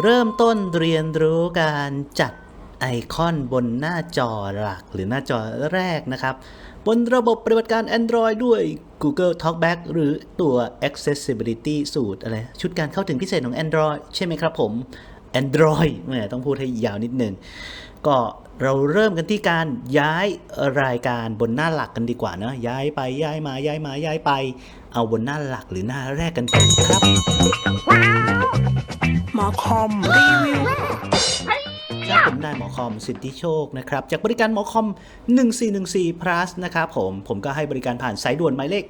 เริ่มต้นเรียนรู้การจัดไอคอนบนหน้าจอหลักหรือหน้าจอแรกนะครับ บนระบบปฏิบัติการ Android ด้วย Google Talkback หรือตัว Accessibility สูตรอะไร ชุดการเข้าถึงพิเศษของ Android ใช่ไหมครับผม Android แหมต้องพูดให้ยาวนิดนึง ก็เราเริ่มกันที่การย้ายรายการบนหน้าหลักกันดีกว่านะ ย้ายไปย้ายมาย้ายมาย้ายไป เอาบนหน้าหลักหรือหน้าแรกกันก่อนครับมาคอมรีวิวครับผมนายหมอคอมสิทธิโชคนะครับจากบริการหมอคอม 1414 plus นะครับผมผมก็ให้บริการผ่านสายด่วนหมายเลข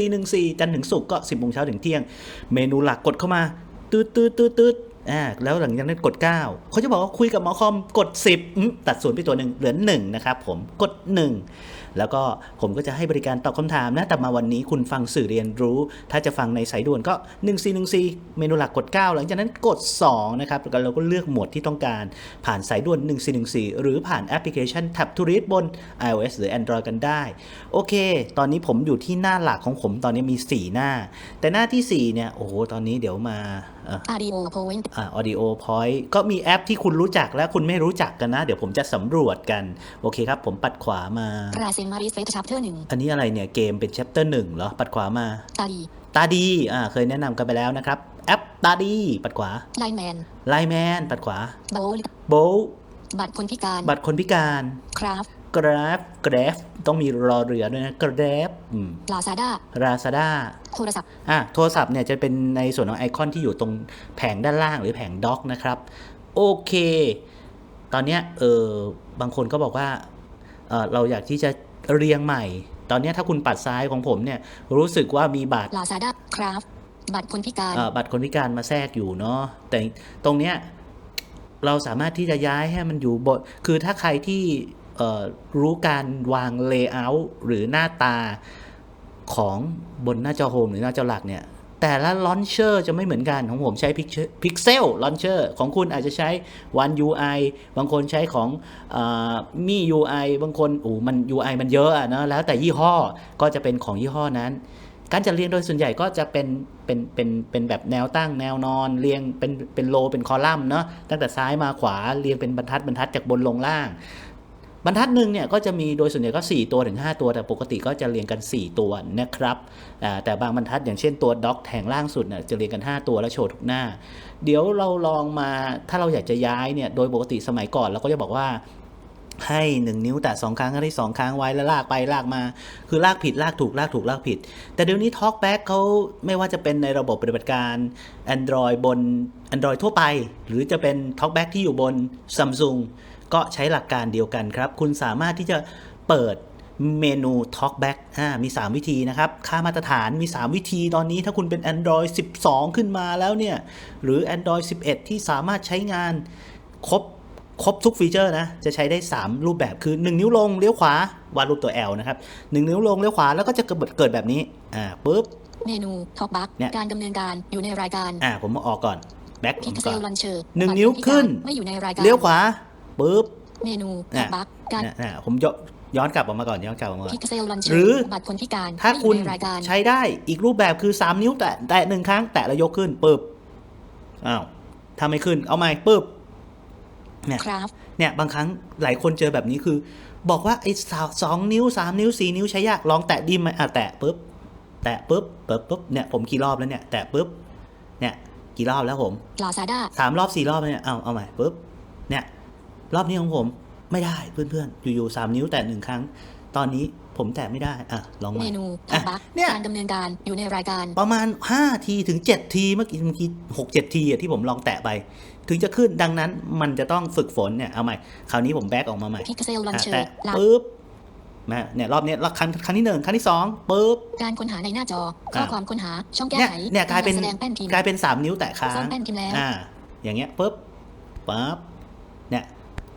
1414 จันทร์ถึงศุกร์ก็ 10โมงเช้าถึงเที่ยง เมนูหลักกดเข้ามาตืดตืดตืดตืดอ่าแล้วหลังจากนั้นกด 9เขาจะบอกว่าคุยกับหมอคอมกด 10อืมตัดศูนย์ไปตัวหนึ่งเหลือ 1 นะครับผมกด 1 แล้วก็ผมก็จะให้บริการตอบคำถามนะ แต่มาวันนี้คุณฟังสื่อเรียนรู้ ถ้าจะฟังในสายด่วนก็1414เมนูหลักกด 9 หลังจากนั้นกด 2 นะครับแล้วเราก็เลือกโหมดที่ต้องการผ่านสายด่วน 1414 หรือผ่านแอปพลิเคชัน Tab to Read บน iOS หรือ Android กันได้ โอเค ตอนนี้ผมอยู่ที่หน้าหลักของผมตอนนี้มี 4 หน้า แต่หน้าที่ 4 เนี่ย โอ้โห ตอนนี้เดี๋ยวมาเอ่อ audio point อ่า audio point ก็มีแอปที่คุณรู้จักและคุณไม่รู้จักกันนะ เดี๋ยวผมจะสำรวจกัน โอเคครับ ผมปัดขวามาราเซนมาริสเฟสชัปเตอร์หนึ่งอันนี้อะไรเนี่ยเกมเป็น chapter 1เหรอ ปัดขวามา ตาดี ตาดี อ่า เคยแนะนำกันไปแล้วนะครับ แอปตาดี ปัดขวา ไลแมน ไลแมน ปัดขวา โบลโบบัตรคนพิการ บัตรคนพิการ คราฟ กราฟ กราฟ ต้องมีรอเรือด้วยนะ กราฟอืมลาซาด้าราซาด้าโทรศัพท์ อะ โทรศัพท์เนี่ยจะเป็นในส่วนของไอคอนที่อยู่ตรงแผงด้านล่างหรือแผงด็อกนะครับ โอเค ตอนเนี้ยเออบางคนก็บอกว่าเออเราอยากที่จะ เรียงใหม่ ตอนเนี้ยถ้าคุณปัดซ้ายของผมเนี่ยรู้สึกว่ามีบัตรลาซาด้าคราฟบัตรคนพิการเอ่อบัตรคนพิการมาแทรกอยู่เนาะแต่ตรงเนี้ยเราสามารถที่จะย้ายให้มันอยู่บนคือถ้าใครที่เอ่อรู้การวางเลเยอร์หรือหน้าตาของบนหน้าจอโฮมหรือหน้าจอหลักเนี่ย แต่ละลอนเชอร์จะไม่เหมือนกันของผมใช้ Pixel Launcher ของคุณอาจจะใช้ One UI บางคนใช้ของมี UI บางคนโอ้มัน UI มันเยอะอะนะแล้วแต่ยี่ห้อก็จะเป็นของยี่ห้อนั้น การจัดเรียงโดยส่วนใหญ่ก็จะเป็นเป็นเป็นเป็นแบบแนวตั้งแนวนอนเรียงเป็นเป็นโลเป็นคอลัมน์เนาะตั้งแต่ซ้ายมาขวาเรียงเป็นบรรทัดบรรทัดจากบนลงล่าง บรรทัดหนึ่งเนี่ยก็จะมีโดยส่วนใหญ่ก็ 4 ตัวถึง 5 ตัว แต่ปกติก็จะเรียงกัน 4 ตัวนะครับแต่บางบรรทัดอย่างเช่นตัวด็อกแถงล่างสุดเนี่ยจะเรียงกัน 5 ตัวแล้วโชว์ทุกหน้า เดี๋ยวเราลองมาถ้าเราอยากจะย้ายเนี่ยโดยปกติสมัยก่อนเราก็จะบอกว่าให้ 1 นิ้วแต่2ครั้งครั้งที่ 2 ครั้งไว้แล้วลากไปลากมา คือลากผิดลากถูกลากถูกลากผิด แต่เดี๋ยวนี้ Talkback เขาไม่ว่าจะเป็นในระบบปฏิบัติการ Android บน Android ทั่วไป หรือจะเป็น Talkback ที่อยู่บน Samsung ก็ใช้หลักการเดียวกันครับ คุณสามารถที่จะเปิดเมนู Talkback อ่ามี 3 วิธีนะครับ ค่ามาตรฐานมี 3 วิธีตอนนี้ถ้าคุณเป็น Android 12 ขึ้นมาแล้วเนี่ย หรือ Android 11 ที่สามารถใช้งานครบครบทุกฟีเจอร์นะ จะใช้ได้ 3 รูปแบบคือ 1 นิ้วลงเลี้ยวขวาวาดรูปตัว L นะครับ 1 นิ้วลงเลี้ยวขวาแล้วก็จะเกิดเกิดแบบนี้ อ่าปุ๊บ เมนูท็อกบัคเนี่ยการดำเนินการอยู่ในรายการ อ่าผมออกก่อนแบ็คผพิมกเซก่อลนลันเชอร์หนึ่งนิ้วขึ้นไม่อยู่ในรายการเลี้ยวขวา ปุ๊บเมนูเนี่ท็อยกบัคการนะนะผมย้อนย้อนกลับออกมาก่อนย้อนกลับออกมาก่อนพิกเซลลันเชอหรือร์บัตรคนพิการถ้าไม่อคุณยู่ในรายการใช้ได้อีกรูปแบบคือ 3 นิ้วแตะแตะหนึ่งครั้งแตะแล้วยกขึ้นปุ๊บอ้าวถ้าไม่ขึ้นเอาใหม่ปุ๊บเนี่ยคราฟเนี่ยบางครั้งหลายคนเจอแบบนี้คือ บอกว่าไอ้สาวสองนิ้วสามนิ้วสี่นิ้วใช้ยากลองแตะดิมไหมอะแตะปุ๊บแตะปุ๊บปุ๊บปุ๊บเนี่ยผมกี่รอบแล้วเนี่ยแตะปุ๊บเนี่ยกี่รอบแล้วผมลาซาด้าสามรอบสี่รอบแล้วเนี่ยเอาเอาใหม่ปุ๊บเนี่ย รอบนี้ของผมไม่ได้เพื่อนๆ อยู่ๆสามนิ้วแตะหนึ่งครั้ง ตอนนี้ผมแตะไม่ได้ อะ ลองใหเมม่นูท็อกบัคเนี่ยการดำเนินการอยู่ในรายการ ประมาณ 5 ทีถึง 7 ทีเมื่อกี้เมื่อกี้หกเจ็ดทีอะที่ผมลองแตะไป ถึงจะขึ้นดังนั้นมันจะต้องฝึกฝนเนี่ย เอาใหม่ คราวนี้ผมแบ็กออกมาใหม่พิกเซลลันอะเชอแตะร์ลาปุ๊บมาเนี่ยรอบเนี้ยรอบครั้งครั้งที่หนึ่งครั้งที่สองปุ๊บการค้นหาในหน้าจอข้อความค้นหาช่องแก้เนี่ยไขเนี่ยกลายเป็นแสดงแป้นพิมพ์กลายเป็น3นิ้วแตะค้าสร้างงแป้นพิมพ์แล้วอ่าอย่างเงี้ยปุ๊บปั๊บเนี่ย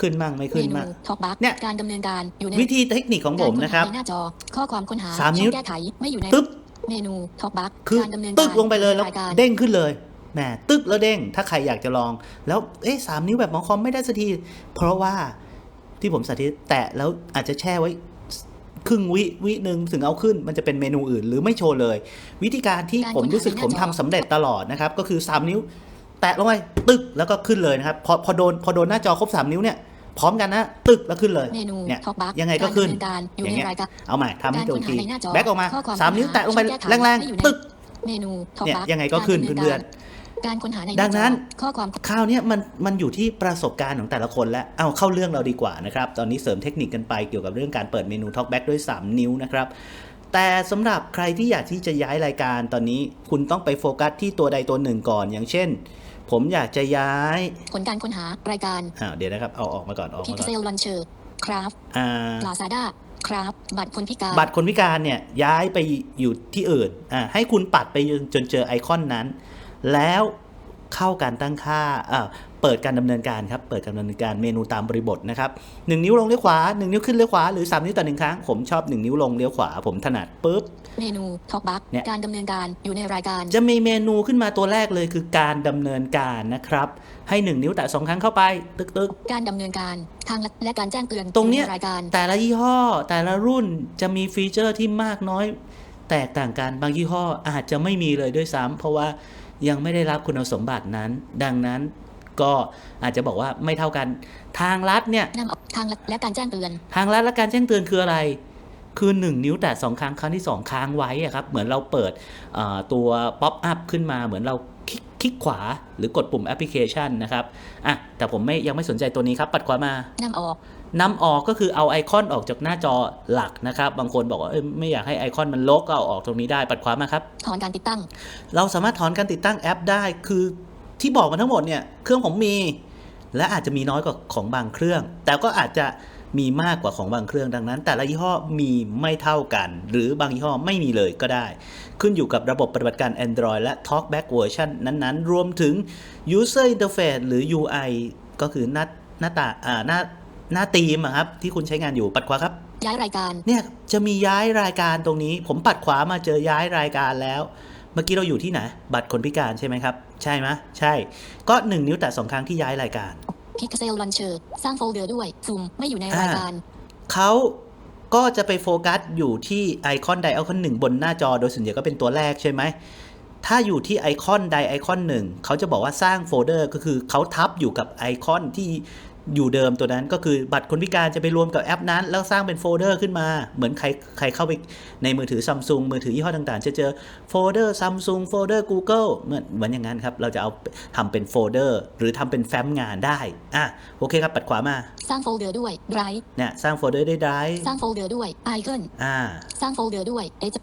ขึ้นมั่งไม่เมขึ้นนูมั่งท็อกบัคเนี่ยการดำเนินการอยู่ในวิธีเทคนิคของผมนะครับการค้หาในหน้าจอข้อความค้นหาสามนิ้วช่องแก้ไขไม่อยู่ในตึ๊บเมนูท็อกบัคคือการดำเนินตึกลงไปเลยแล้วรายการเด้งขึ้นเลยแหมตึกแล้วเด้ง ถ้าใครอยากจะลอง แล้วเอ๊ะสามนิ้วแบบหมอคอมไม่ได้สักทีเพราะว่าที่ผมสาธิตแตะแล้วอาจจะแช่ไว้ครึ่งวิวิหนึ่งถึงเอาขึ้นมันจะเป็นเมนูอื่น หรือไม่โชว์เลย วิธีการที่ผมรู้สึกผมทำสำเร็จตลอดนะครับ ก็คือ 3 นิ้ว แตะลงไปตึกแล้วก็ขึ้นเลยนะครับ พอพอโดนพอโดนหน้าจอครบ 3 นิ้วเนี่ย พร้อมกันนะ ตึกแล้วขึ้นเลยเมนูเนี่ยท็อกบัคยังไงก็ขึ้นการดำเนินการอยู่อย่างในเงี้ยรายการเอาใหม่ทำให้ดูอีกทีการค้นหาในหน้าจอแบ็กออกมาข้อความสามนิ้วแตะลงไปช่องแก้ไขแรงไม่อยู่ในๆตึกเมนูท็อกเนี่ยบัคยังไงก็ขึ้นารดำเพื่อนการค้นหาในหดัน้างจอนั้นข้อความคราวเนี้ยมันมันอยู่ที่ประสบการณ์ของแต่ละคนแล้วเอาเข้าเรื่องเราดีกว่านะครับ ตอนนี้เสริมเทคนิคกันไปเกี่ยวกับเรื่องการเปิดเมนู Talkback ด้วย 3 นิ้วนะครับ แต่สำหรับใครที่อยากที่จะย้ายรายการตอนนี้คุณต้องไปโฟกัสที่ตัวใดตัวหนึ่งก่อน อย่างเช่น ผมอยากจะย้าย ผลการค้นหารายการอ้าวเดี๋ยวนะครับ เอาออกมาก่อนออกพิมากก่อนเซลลันเชอร์คราฟอ่าลาซาด้าคราฟบัตรคนพิการบัตรคนพิการเนี่ยย้ายไปอยู่ที่อื่นอ่าให้คุณปัดไปจนเจอไอคอนนั้น แล้วเข้าการตั้งค่าอ่า เปิดการดำเนินการครับ เปิดการดำเนินการเมนูตามบริบทนะครับหนึ่งนิ้วลงเลี้ยวขวาหนึ่งนิ้วขึ้นเลี้ยวขวา หรือสามนิ้วต่อหนึ่งครั้ง ผมชอบหนึ่งนิ้วลงเลี้ยวขวา ผมถนัดปุ๊บ เมนูท็อกบัคเนี่ยการดำเนินการอยู่ในรายการ จะมีเมนูขึ้นมาตัวแรกเลยคือการดำเนินการนะครับ ให้หนึ่งนิ้วแตะสองครั้งเข้าไป ตึกตึกการดำเนินการทางลัดและการแจ้งเตือนตรงเนี้ยอใรายการแต่ละยี่ห้อ แต่ละรุ่นจะมีฟีเจอร์ที่มากน้อย แตกต่างกันบางยี่ห้ออาจจะไม่มีเลยด้วยซ้ำเพราะว่ายังไม่ได้รับคุณสมบัตินั้น ดังนั้น ก็อาจจะบอกว่าไม่เท่ากัน ทางลัดเนี่ยนำออกทางลัดและการแจ้งเตือน ทางลัดและการแจ้งเตือนคืออะไร คือ 1 นิ้วแต่สองครั้งครั้งที่ 2 ค้างไว้อะครับ เหมือนเราเปิดเอ่อตัวป๊อปอัพขึ้นมาเหมือนเราคลิกคลิกขวาหรือกดปุ่มแอปพลิเคชันนะครับอะแต่ผมไม่ยังไม่สนใจตัวนี้ครับ ปัดขวามานำออกนำออกก็คือเอาไอคอนออกจากหน้าจอหลักนะครับ บางคนบอกว่าเอ้ยไม่อยากให้ไอคอนมันลกก็เอาออกตรงนี้ได้ปัดขวามาครับ ถอนการติดตั้ง เราสามารถถอนการติดตั้งแอปได้คือ ที่บอกมาทั้งหมดเนี่ยเครื่องผมมี และอาจจะมีน้อยกว่าของบางเครื่อง แต่ก็อาจจะมีมากกว่าของบางเครื่องดังนั้น แต่ละยี่ห้อมีไม่เท่ากัน หรือบางยี่ห้อไม่มีเลยก็ได้ ขึ้นอยู่กับระบบปฏิบัติการ Android และ TalkBack เวอร์ชันนั้นๆ รวมถึง User Interface หรือ UI ก็คือหน้าหน้าตาอ่าหน้าหน้าธีมอะครับที่คุณใช้งานอยู่ปัดขวาครับ ย้ายรายการเนี่ยจะมีย้ายรายการตรงนี้ ผมปัดขวามาเจอย้ายรายการแล้ว เมื่อกี้เราอยู่ที่ไหน บัตรคนพิการใช่ไหมครับ ใช่ไหมใช่ ก็หนึ่งนิ้วแตะสองครั้งที่ย้ายรายการพิกเซลลันเชอร์สร้างโฟลเดอร์ด้วยซูมไม่อยู่ในรายการ เขาก็จะไปโฟกัสอยู่ที่ไอคอนใดไอคอนหนึ่งบนหน้าจอโดยส่วนใหญ่ก็เป็นตัวแรกใช่ไหม ถ้าอยู่ที่ไอคอนใดไอคอนหนึ่งเขาจะบอกว่าสร้างโฟลเดอร์ก็คือเขาทับอยู่กับไอคอนที่ อยู่เดิมตัวนั้นก็คือบัตรคนพิการจะไปรวมกับแอปนั้น แล้วสร้างเป็นโฟลเดอร์ขึ้นมา เหมือนใครใครเข้าไปในมือถือซัมซุงมือถือยี่ห้อต่างๆ จะเจอโฟลเดอร์ซัมซุงโฟลเดอร์ Google เหมือนเหมือนอย่างนั้นครับ เราจะเอาทำเป็นโฟลเดอร์ หรือทำเป็นแฟ้มงานได้ อะโอเคครับปัดขวามา สร้างโฟลเดอร์ด้วยไดรฟ์เนี่ยสร้างโฟลเดอร์ได้ได้สร้างโฟลเดอร์ด้วยไอคอนอ่าสร้างโฟลเดอร์ด้วยเอจ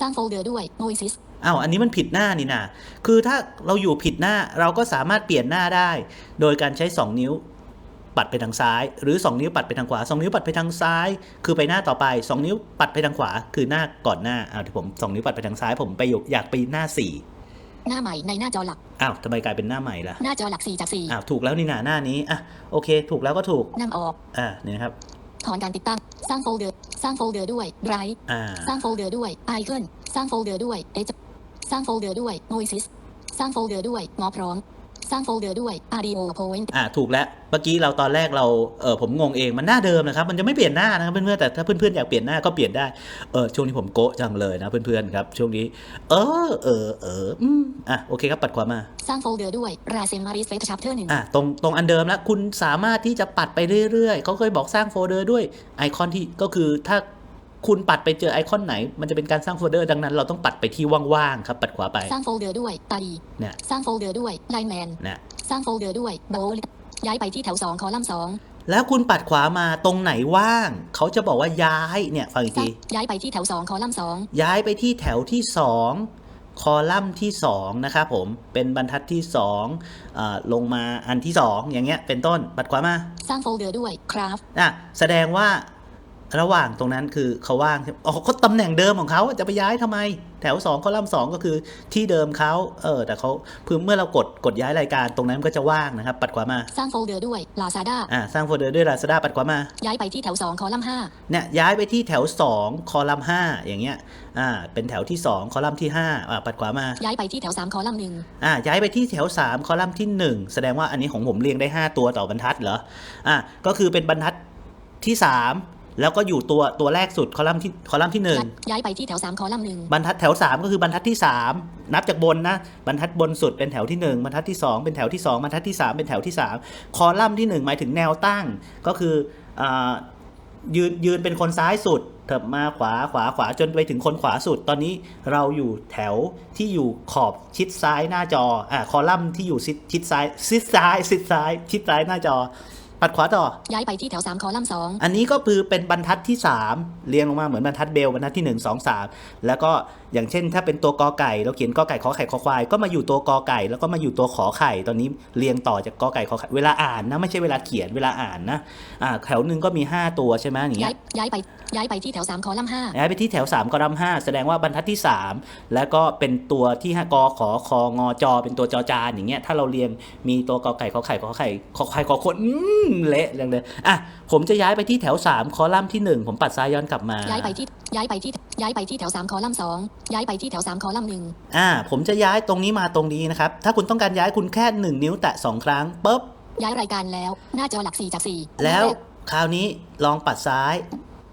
สร้างโฟลเดอร์ด้วยโนยซิสอ้าวอันนี้มันผิดหน้านี่นะคือถ้าเราอยู่ผิดหน้าเราก็สามารถเปลี่ยนหน้าได้ โดยการใช้ 2 นิ้ว ปัดไปทางซ้าย หรือ 2 นิ้วปัดไปทางขวา 2 นิ้วปัดไปทางซ้าย คือไปหน้าต่อไป 2 นิ้วปัดไปทางขวา คือหน้าก่อนหน้าอ้าวที่ผม 2 นิ้วปัดไปทางซ้าย ผมไปอยู่อยากไปหน้าหน้าใหม่ในหน้าจอหลัก4อ้าวทำไมกลายเป็นหน้าใหม่ล่ะหน้าจอหลัก4จากอ้าวถูกแล้วนี่นาหน้านี้อะโอเค ถูกแล้วก็ถูก4นำออกอ่าเนี่ยนะครับถอนการติดตั้งสร้างโฟลเดอร์สร้างโฟลเดอร์ด้วยไดรฟ์อ่าสร้างโฟลเดอร์ด้วยไอคอนสร้างโฟลเดอร์ด้วยเอจสร้างโฟลเดอร์ด้วยโนยซิสสร้างโฟลเดอร์ด้วยหมอพร้อม สร้างโฟลเดอร์ด้วย RDO Point อ่าถูกแล้ว เมื่อกี้เราตอนแรกเรา เออผมงงเอง มันหน้าเดิมนะครับ มันจะไม่เปลี่ยนหน้านะครับเพื่อนๆ แต่ถ้าเพื่อนๆ อยากเปลี่ยนหน้าก็เปลี่ยนได้ เออช่วงนี้ผมโกะจังเลยนะเพื่อนๆ ครับ ช่วงนี้ เออ เออ เออ อืม อะ โอเคครับ ปัดขวามา สร้างโฟลเดอร์ด้วย ราเซมาริสเฟสชัปเตอร์หนึ่งอะ ตรง ตรงอันเดิมแล้ว คุณสามารถที่จะปัดไปเรื่อยๆ เขาเคยบอกสร้างโฟลเดอร์ด้วย ไอคอนที่ ก็คือถ้า คุณปัดไปเจอไอคอนไหน มันจะเป็นการสร้างโฟลเดอร์ดังนั้นเราต้องปัดไปที่ว่างๆครับ ปัดขวาไป สร้างโฟลเดอร์ด้วยตาดีเนี่ยสร้างโฟลเดอร์ด้วยไลแมนนะสร้างโฟลเดอร์ด้วยโบลย้ายไปที่แถว 2 คอลัมน์2แล้วคุณปัดขวามาตรงไหนว่าง เขาจะบอกว่าย้ายเนี่ยฟังอีกสร้าทีงย้ายไปที่แถว 2 คอลัมน์2ย้ายไปที่แถวที่ 2 คอลัมน์ที่ 2 นะครับผมเป็นบรรทัดที่2อ่าลงมาอันที่ 2 อย่างเงี้ยเป็นต้นปัดขวามา สร้างโฟลเดอร์ด้วยคราฟอะแสดงว่า ระหว่างตรงนั้นคือเขาว่างใช่ไหมอ๋อเขาตำแหน่งเดิมของเขาจะไปย้ายทำไม แถว2คอลัมน์2ก็คือที่เดิมเขาเออแต่เขาเพื่อเมื่อเรากดกดย้ายรายการตรงนั้นมันก็จะว่างนะครับ ปัดขวามาสร้างโฟลเดอร์ด้วยลาซาด้าอ่าสร้างโฟลเดอร์ด้วย Lazada ปัดขวามา ย้ายไปที่แถว2คอลัมน์เนี่ยย้ายไปที่แถว 2 คอลัมน์5อย่างเงี้ยอ่าเป็นแถวที่ 2 คอลัมน์ที่5อ่าปัดขวามา5ย้ายไปที่แถว 3 คอลัมน์อ่าย้ายไปที่แถว 3 คอลัมน์ที่ 1 แสดงว่าอันนี้ของผมเรียงได้ 5 ตัวต่อบรรทัดเหรออ่าก็คือเป็นบรรทัดที่ 3 แล้วก็อยู่ตัวตัวแรกสุดคอลัมน์ที่คอลัมน์ที่หนึ่งย้ายไปที่แถวสามคอลัมน์หนึ่งบรรทัดแถว 3 ก็คือบรรทัดที่ 3 นับจากบนนะบรรทัดบนสุดเป็นแถวที่ 1 บรรทัดที่ 2 เป็นแถวที่ 2 บรรทัดที่ 3 เป็นแถวที่ 3 คอลัมน์ที่ 1 หมายถึงแนวตั้ง ก็คืออายืนยืนเป็นคนซ้ายสุดเถิบมาขวาขวาขวาจนไปถึงคนขวาสุด ตอนนี้เราอยู่แถวที่อยู่ขอบชิดซ้ายหน้าจออ่าคอลัมน์ที่อยู่ชิดชิดซ้ายชิดซ้ายชิดซ้ายชิดซ้ายหน้าจอ ปัดขวาต่อ ย้ายไปที่แถวสามคอลัมน์สองอันนี้ก็คือเป็นบรรทัดที่ 3 เรียงลงมาเหมือนบรรทัดเบลบรรทัดที่ 1 2 3 แล้วก็อย่างเช่น ถ้าเป็นตัวกอไก่ เราเขียนกอไก่ขอไข่ขอควาย ก็มาอยู่ตัวกอไก่ แล้วก็มาอยู่ตัวขอไข่ ตอนนี้เรียงต่อจากกอไก่ขอไข่เวลาอ่านนะไม่ใช่เวลาเขียนเวลาอ่านนะอ่าแถวหนึ่งก็มี 5 ตัวใช่ไหมอย่างเงี้ย้ายยย้ายไปย้ายไปที่แถวสามคอลัมน์ห้าย้ายไปที่แถว3กอลัมน์5แสดงว่าบรรทัดที่ 3 แล้วก็เป็นตัวที่5กอขอคองอจอ เป็นตัวจอจานอย่างเงี้ยถ้าเราเรียงมีตัวกอไก่ขอไข่ขอไข่ขอไข่ขอคนอืมเละเรียงเลยอะผมจะย้ายไปที่แถว 3 คอลัมน์ที่ 1 ผมปัดซ้ายย้อนกลับมา ย้ายไปที่ย้ายไปที่ย้ายไปที่แถวสามคอลัมน์สองย้ายไปที่แถวสามคอลัมน์หนึ่งอ่าผมจะย้ายตรงนี้มาตรงนี้นะครับถ้าคุณต้องการย้ายคุณแค่ 1 นิ้วแตะ2ครั้งปุ๊บย้ายรายการแล้ว หน้าจอหลักสี่จากสี่แล้วคราวนี้ลองปัดซ้าย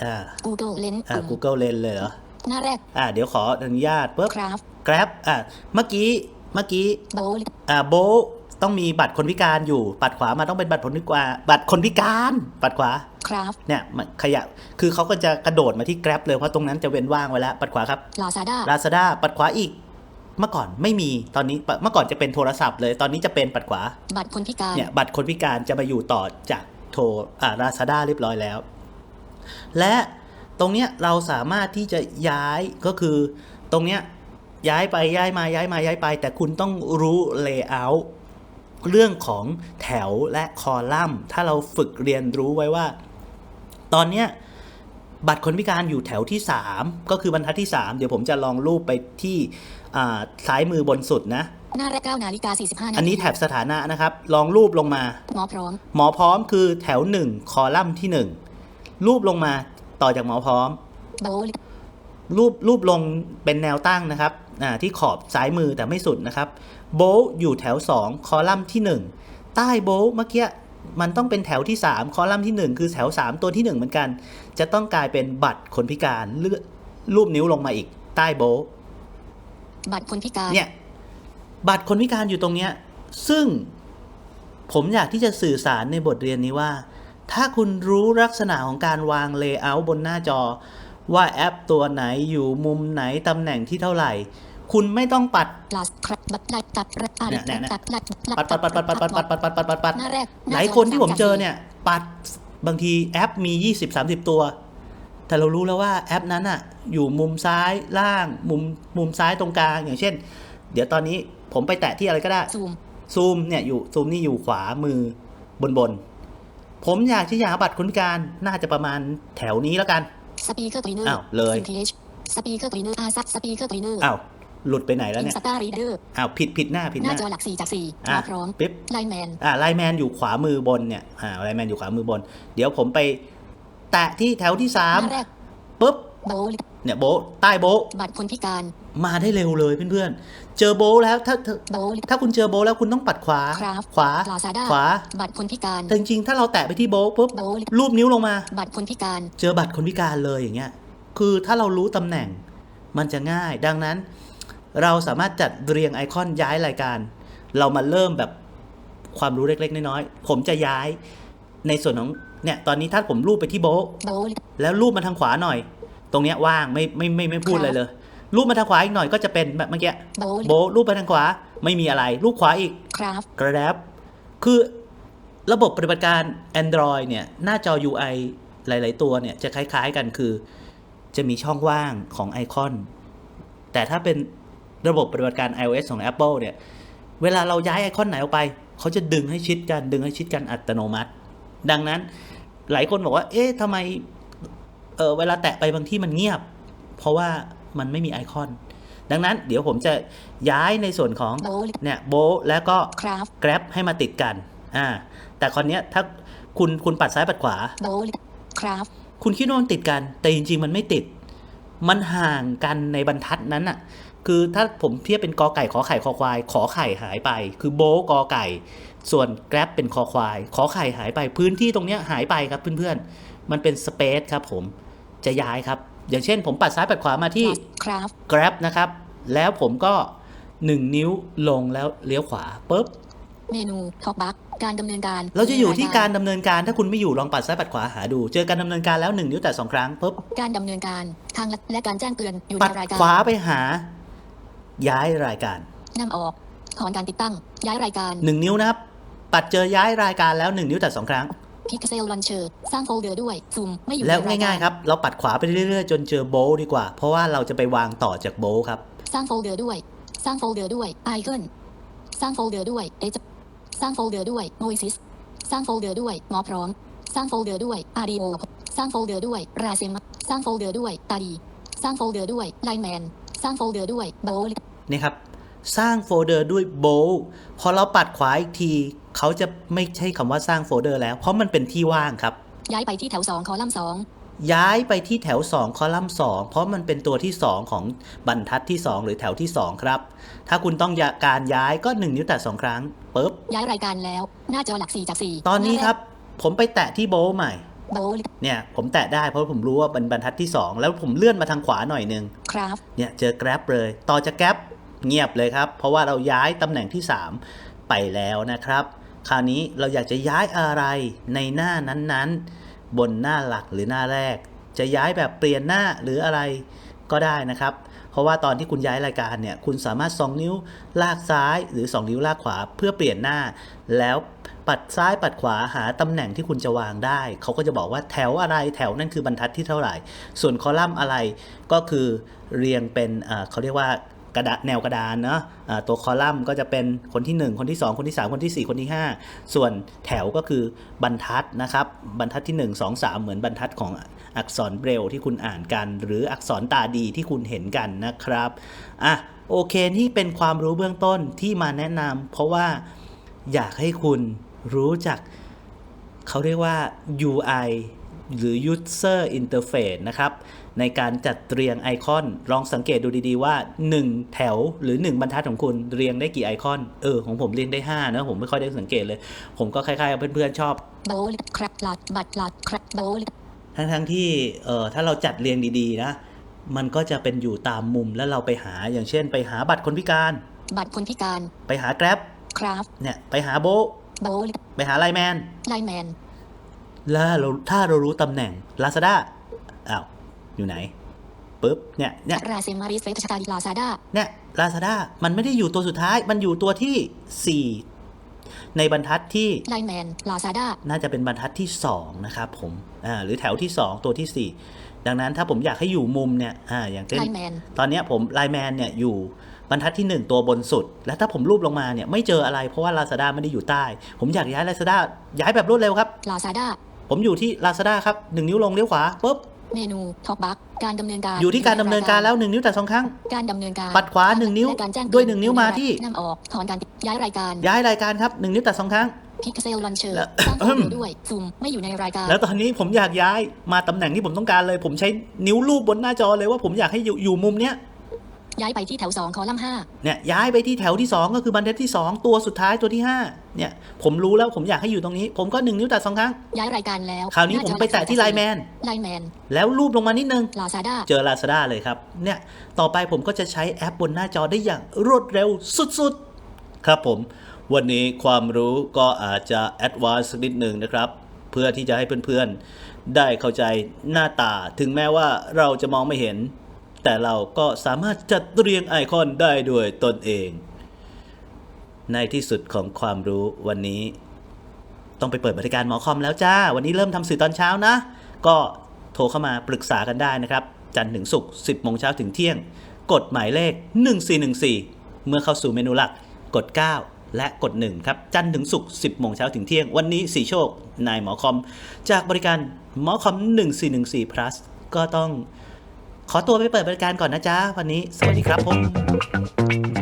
อ่า Google Lens อ่า Google Lens เลยเหรอ หน้าแรก อ่า เดี๋ยวขออนุญาตปุ๊บ Craft Grab อ่าเมื่อกี้ เมื่อกี้ Bowl อ่าโบะต้องมีบัตรคนพิการอยู่ปัดขวามาต้องเป็นบัตรคนพิการบัตรคนพิการปัดขวา Craft เนี่ยมันขยับคือเขาก็จะกระโดดมาที่ Grab เลยเพราะตรงนั้นจะเว้นว่างไว้แล้วปัดขวาครับ Lazada Lazada ปัดขวาอีก เมื่อก่อนไม่มี ตอนนี้ เมื่อก่อนจะเป็นโทรศัพท์เลย ตอนนี้จะเป็นปัดขวา บัตรคนพิการ เนี่ย บัตรคนพิการจะมาอยู่ต่อจากโทรอ่าราซาด้าเรียบร้อยแล้ว และตรงเนี้ยเราสามารถที่จะย้ายก็คือตรงเนี้ยย้ายไปย้ายมาย้ายมาย้ายไป แต่คุณต้องรู้ layout เรื่องของแถวและคอลัมน์ ถ้าเราฝึกเรียนรู้ไว้ว่า ตอนเนี้ยบัตรคนพิการอยู่แถวที่ 3 ก็คือบรรทัดที่ 3 เดี๋ยวผมจะลองรูปไปที่อ่าซ้ายมือบนสุดนะหน้าแรก9นาฬิกา45นาทีอันนี้แถบสถานะนะครับ ลองรูปลงมา หมอพร้อม หมอพร้อมคือแถวหนึ่งคอลัมน์ที่หนึ่ง รูปลงมาต่อจากหมอพร้อม Bowl รูปรูปลงเป็นแนวตั้งนะครับอ่าที่ขอบซ้ายมือแต่ไม่สุดนะครับ โบลอยู่แถว 2 คอลัมน์ที่ 1 ใต้โบลเมื่อกี้มันต้องเป็นแถวที่ 3 คอลัมน์ที่ 1 คือแถว 3 ตัวที่ 1 เหมือนกัน จะต้องกลายเป็นบัตรคนพิการเลือกรูปนิ้วลงมาอีก ใต้โบลบัตรคนพิการเนี่ยบัตรคนพิการอยู่ตรงเนี้ยซึ่งผมอยากที่จะสื่อสารในบทเรียนนี้ว่า ถ้าคุณรู้ลักษณะของการวางเลเยอร์บนหน้าจอ ว่าแอปตัวไหนอยู่มุมไหนตำแหน่งที่เท่าไหร่ คุณไม่ต้องปัดเนี่ยเนี่ยปัดปัดปัดปัดปัดปัดปัดปัดปัดปัดปัดปัดหน้าแรกหลายคนที่ผมเจอเนี่ย ปัดบางทีแอปมี 20-30 ตัว แต่เรารู้แล้วว่าแอปนั้นอะอยู่มุมซ้ายล่างมุมมุมซ้ายตรงกลางอย่างเช่น เดี๋ยวตอนนี้ผมไปแตะที่อะไรก็ได้ซูมซูมเนี่ยอยู่ซูมนี่อยู่ขวามือบนบน ผมอยากที่จะหาบัตรคนพิการน่าจะประมาณแถวนี้แล้วกันสปีกเกอร์คลีเนอร์อ้าวเลยสปีกเกอร์คลีเนอร์อาซัสสปีกเกอร์คลีเนอร์อ้าวหลุดไปไหนแล้วอินเนี่ยสตารีเดอร์อ้าวผิดผิดหน้าผิดหหน้าน้าจอหลักสี่จากสี่หมอะอพร้อมปิ๊บไลน์แมนอ่าไลน์แมนอยู่ขวามือบนเนี่ยอ่าไลน์แมนอยู่ขวามือบน เดี๋ยวผมไป แตะที่แถวที่สาหมน้าแรกปุ๊บโบว์เนี่ยโบะใต้โบะบัตรคนพิการ มาได้เร็วเลยเพื่อนๆ เจอโบะแล้วถ้าถ้าโบว์ถ้าคุณเจอโบะแล้วคุณต้องปัดขวา ครับขวา ลาซาด้าขวา บัตรคนพิการ แต่จริงๆ ถ้าเราแตะไปที่โบะปุ๊บโบว์รูปนิ้วลงมา บัตรคนพิการ เจอบัตรคนพิการเลยอย่างเงี้ย คือถ้าเรารู้ตำแหน่งมันจะง่าย ดังนั้น เราสามารถจัดเรียงไอคอนย้ายรายการ เรามาเริ่มแบบความรู้เล็กๆ น้อยๆ ผมจะย้ายในส่วนของเนี่ยตอนนี้ถ้าผมรูปไปที่โบะโบว์แล้วรูปมาทางขวาหน่อย ตรงเนี้ยว่างไม่ไม่ไม่ไม่พูดอะไรเลย รูปมาทางขวาอีกหน่อยก็จะเป็นแบบเมื่อกี้โบว์โบะรูปไปทางขวาไม่มีอะไรรูปขวาอีกครับกระแดบคือระบบปฏิบัติการ Android เนี่ย หน้าจอ UI หลาย ๆ ตัวเนี่ย จะคล้าย ๆ กันคือ จะมีช่องว่างของไอคอน แต่ถ้าเป็นระบบปฏิบัติการ iOS ของ Apple เนี่ย เวลาเราย้ายไอคอนไหนออกไป เขาจะดึงให้ชิดกัน ดึงให้ชิดกันอัตโนมัติ ดังนั้นหลายคนบอกว่า เอ๊ะทำไมเออเวลาแตะไปบางที่มันเงียบ เพราะว่า มันไม่มีไอคอน ดังนั้นเดี๋ยวผมจะย้ายในส่วนของโบว์เนี่ยโบะแล้วก็ครับ Grab ให้มาติดกันอ่าแต่คราวเนี้ยถ้าคุณคุณปัดซ้ายปัดขวาโบว์ครับคุณคิดว่ามันติดกัน แต่จริง ๆ มันไม่ติด มันห่างกันในบรรทัดนั้นอะคือถ้าผมเทียบเป็นกอไก่ขอไข่คอควาย ขอไข่หายไป คือโบะกอไก่ ส่วน Grab เป็นคอควาย ขอไข่หายไป พื้นที่ตรงเนี้ยหายไปครับเพื่อนๆ มันเป็นสเปซครับผม จะย้ายครับ อย่างเช่นผมปัดซ้ายปัดขวามาที่คราฟ Grab นะครับ แล้วผมก็ 1 นิ้วลงแล้วเลี้ยวขวาปุ๊บ เมนูท็อกบัคการดำเนินการ เราจะอยู่ที่การดำเนินการถ้าคุณไม่อยู่ลองปัดซ้ายปัดขวาหาดู เจอการดำเนินการแล้ว1นิ้วแต่2ครั้งปุ๊บ การดำเนินการทางลัดและการแจ้งเตือนอยู่ปัในดรายการขวาไปหา ย้ายรายการนำออกถอนการติดตั้งย้ายรายการ 1 นิ้วนะครับ ปัดเจอย้ายรายการแล้ว 1 นิ้วแต่2ครั้ง พิกเซลลันเชอร์สร้างโฟลเดอร์ด้วยซูมไม่อยู่แล้วในรายง่ายการๆครับเราปัดขวาไปเรื่อยๆ จนเจอโบลดีกว่า เพราะว่าเราจะไปวางต่อจากโบลครับ สร้างโฟลเดอร์ด้วย สร้างโฟลเดอร์ด้วยไอคอนสร้างโฟลเดอร์ด้วยเอจสร้างโฟลเดอร์ด้วยโนซิสสร้างโฟลเดอร์ด้วยงอพร้อม สร้างโฟลเดอร์ด้วยอาร์ดีโอสร้างโฟลเดอร์ด้วยราเซมสร้างโฟลเดอร์ด้วยตาดีสร้างโฟลเดอร์ด้วยไลแมนสร้างโฟลเดอร์ด้วยโบลนี่ครับสร้างโฟลเดอร์ด้วยโบลพอเราปัดขวาอีกที เขาจะไม่ใช่คำว่าสร้างโฟลเดอร์แล้ว เพราะมันเป็นที่ว่างครับ ย้ายไปที่แถว 2 คอลัมน์ย้ายไปที่แถว 2 คอลัมน์ 2 เพราะมันเป็นตัวที่ 2 ของบรรทัดที่ 2 หรือแถวที่ 2 ครับ ถ้าคุณต้องการย้ายก็ 1 นิ้วแตะ2ครั้งปุ๊บ2 ย้ายรายการแล้ว หน้าจอหลัก 4 จาก 4ตอนนี้ครับ ผมไปแตะที่โบลใหม่ โบลเนี่ย ผมแตะได้เพราะผมรู้ว่าเป็นบรรทัดที่ 2 แล้วผมเลื่อนมาทางขวาหน่อยนึงคราฟเนี่ยเจอ Grab เลย ต่อจาก Grab เงียบเลยครับ เพราะว่าเราย้ายตำแหน่งที่ 3 ไปแล้วนะครับ คราวนี้เราอยากจะย้ายอะไรในหน้านั้นๆ บนหน้าหลักหรือหน้าแรก จะย้ายแบบเปลี่ยนหน้าหรืออะไรก็ได้นะครับ เพราะว่าตอนที่คุณย้ายรายการเนี่ย คุณสามารถ 2 นิ้วลากซ้ายหรือ 2 นิ้วลากขวาเพื่อเปลี่ยนหน้า แล้วปัดซ้ายปัดขวาหาตำแหน่งที่คุณจะวางได้ เขาก็จะบอกว่าแถวอะไรแถวนั่นคือบรรทัดที่เท่าไหร่ ส่วนคอลัมน์อะไรก็คือเรียงเป็นเอ่อเขาเรียกว่า กระดาษแนวกระดานเนาะอ่าตัวคอลัมน์ก็จะเป็นคนที่ 1 คนที่ 2 คนที่ 3 คนทีสี่ 4 คนที่ 5 ส่วนแถวก็คือบรรทัดนะครับบรรทัดที่ 1 2 3 เหมือนบรรทัดของอักษรเบรลที่คุณอ่านกัน หรืออักษรตาดีที่คุณเห็นกันนะครับอะโอเคนี่เป็นความรู้เบื้องต้นที่มาแนะนำเพราะว่าอยากให้คุณรู้จักเขาเรียกว่า UI หรือ User Interface นะครับ ในการจัดเรียงไอคอน ลองสังเกตดูดีๆว่า 1 แถวหรือ 1 บรรทัดของคุณเรียงได้กี่ไอคอน เออ ของผมเรียงได้ 5 นะ ผมไม่ค่อยได้สังเกตเลย ผมก็คล้ายๆกับเพื่อนๆชอบโบลคราฟลัดบัตรลัดคราฟโบลทั้งๆที่เออถ้าเราจัดเรียงดีๆนะ มันก็จะเป็นอยู่ตามมุมแล้วเราไปหาอย่างเช่น ไปหาบัตรคนพิการ บัตรคนพิการ ไปหา Grab คราฟเนี่ยไปหาโบโบไปหาไลแมนไลแมน แล้วเราถ้าเรารู้ตำแหน่ง Lazada อ้าวอยู่ไหนปุ๊บเนี่ยเนี่ยราเซมาริสเฟชการลาซาด้าเนี่ย Lazada มันไม่ได้อยู่ตัวสุดท้ายมันอยู่ตัวที่ 4 ในบรรทัดที่ไลแมนลาซาด้าน่าจะเป็นบรรทัดที่ 2 นะครับผมอ่าหรือแถวที่ 2 ตัวที่ 4 ดังนั้นถ้าผมอยากให้อยู่มุมเนี่ยอ่าอย่างเช่นไลแมนตอนเนี้ยผมไลแมนเนี่ยอยู่บรรทัดที่ 1 ตัวบนสุด แล้วถ้าผมรูปลงมาเนี่ยไม่เจออะไรเพราะว่า Lazada ไม่ได้อยู่ใต้ ผมอยากย้าย Lazada ย้ายแบบรวดเร็วครับลาซาด้า ผมอยู่ที่ Lazada ครับ1นิ้วลงเลี้ยวขวาปุ๊บเมนูท็อกบัคการดำเนินการอยู่ที่การดำเนินการแล้ว1นิ้วแต่สองครั้ง การดำเนินการปัดขวาหนึ่งนิ้วและการแจ้งด้วยหนึ่งนิ้วมาที่นำออกถอนการติดย้ายรายการ ย้ายรายการครับ1นิ้วแต่สองครั้งพิกเซลลันเชอร์แล้วสร้างโฟลเดอร์ด้วยซูมไม่อยู่ในรายการ แล้วตอนนี้ผมอยากย้ายมาตำแหน่งที่ผมต้องการเลย ผมใช้นิ้วรูปบนหน้าจอเลยว่าผมอยากให้อยู่อยู่มุมเนี้ย ย้ายไปที่แถว 2 คอลัมน์เนี่ยย้ายไปที่แถวที่ 2 ก็คือบรรทัดที่ 2 ตัวสุดท้ายตัวที่ 5 เนี่ย ผมรู้แล้วผมอยากให้อยู่ตรงนี้ ผมก็ 1 นิ้วแต่สองครั้ง5ย้ายรายการแล้ว คราวนี้ผมไปแตะที่ไลแมนไลแมนแล้วรูปลงมานิดนึงลาซาด้าเจอ Lazada เลยครับ เนี่ย ต่อไปผมก็จะใช้แอปบนหน้าจอได้อย่างรวดเร็วสุดๆ ครับผม วันนี้ความรู้ก็อาจจะแอดวานซ์นิดหนึ่งนะครับ เพื่อที่จะให้เพื่อนๆได้เข้าใจหน้าตา ถึงแม้ว่าเราจะมองไม่เห็น แต่เราก็สามารถจัดเรียงไอคอนได้ด้วยตนเอง ในที่สุดของความรู้วันนี้ ต้องไปเปิดบริการหมอคอมแล้วจ้า วันนี้เริ่มทำสื่อตอนเช้านะ ก็โทรเข้ามาปรึกษากันได้นะครับ จันทร์ถึงศุกร์10โมงเช้าถึงเที่ยง กดหมายเลข 1414 เมื่อเข้าสู่เมนูหลักกด 9 และกด 1 ครับ จันทร์ถึงศุกร์10โมงเช้าถึงเที่ยง วันนี้สีโชค นายหมอคอม จากบริการหมอคอม 1414 plus ก็ต้อง ขอตัวไปเปิดบริการก่อนนะจ๊ะวันนี้สวัสดีครับผม